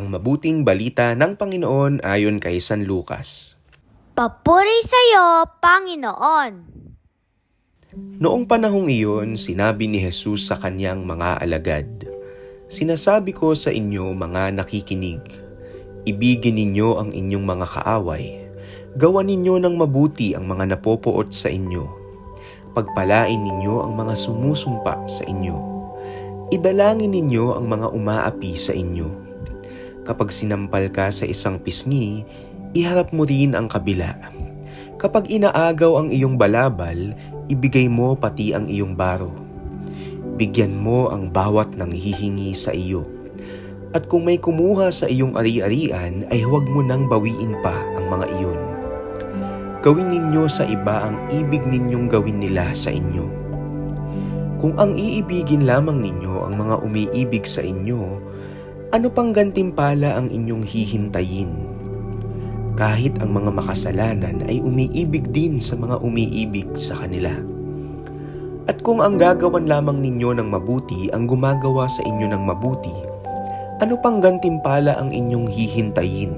Ang mabuting balita ng Panginoon ayon kay San Lucas. Papuri sa iyo, Panginoon. Noong panahong iyon, sinabi ni Jesus sa kanyang mga alagad, Sinasabi ko sa inyo mga nakikinig, ibigin ninyo ang inyong mga kaaway, gawan ninyo ng mabuti ang mga napopoot sa inyo, pagpalain ninyo ang mga sumusumpa sa inyo, idalangin ninyo ang mga umaapi sa inyo. Kapag sinampal ka sa isang pisngi, iharap mo rin ang kabila. Kapag inaagaw ang iyong balabal, ibigay mo pati ang iyong baro. Bigyan mo ang bawat nanghihingi sa iyo. At kung may kumuha sa iyong ari-arian, ay huwag mo nang bawiin pa ang mga iyon. Gawin ninyo sa iba ang ibig ninyong gawin nila sa inyo. Kung ang iibigin lamang ninyo ang mga umiibig sa inyo, ano pang gantimpala ang inyong hihintayin? Kahit ang mga makasalanan ay umiibig din sa mga umiibig sa kanila. At kung ang gagawan lamang ninyo ng mabuti ang gumagawa sa inyo ng mabuti, ano pang gantimpala ang inyong hihintayin?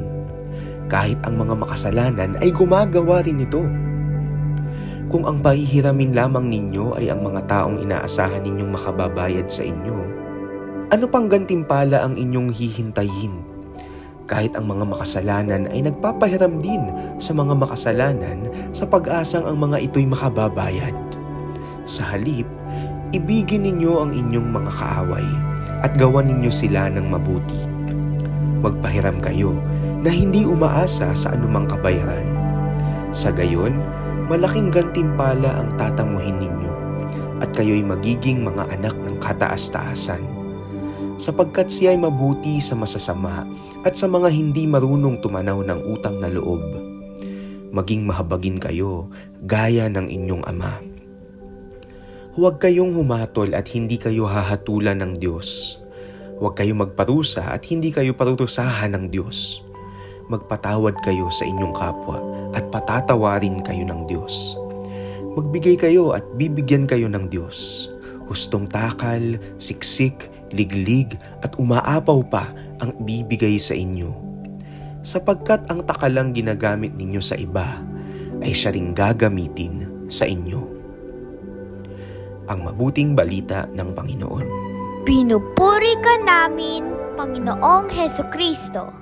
Kahit ang mga makasalanan ay gumagawa rin ito. Kung ang pahihiramin lamang ninyo ay ang mga taong inaasahan ninyong makababayad sa inyo, ano pang gantimpala ang inyong hihintayin? Kahit ang mga makasalanan ay nagpapahiram din sa mga makasalanan sa pag-asang ang mga ito'y makababayad. Sa halip, ibigin ninyo ang inyong mga kaaway at gawan ninyo sila ng mabuti. Magpahiram kayo na hindi umaasa sa anumang kabayaran. Sa gayon, malaking gantimpala ang tatamuhin ninyo at kayo'y magiging mga anak ng kataas-taasan sapagkat siya ay mabuti sa masasama at sa mga hindi marunong tumanaw ng utang na loob. Maging mahabagin kayo gaya ng inyong ama. Huwag kayong humatol at hindi kayo hahatulan ng Diyos. Huwag kayong magparusa at hindi kayo parurusahan ng Diyos. Magpatawad kayo sa inyong kapwa at patatawarin kayo ng Diyos. Magbigay kayo at bibigyan kayo ng Diyos. Hustong takal, siksik, liglig at umaapaw pa ang bibigay sa inyo. Sapagkat ang takalang ginagamit ninyo sa iba ay siya ring gagamitin sa inyo. Ang mabuting balita ng Panginoon. Pinupuri ka namin, Panginoong Heso Kristo.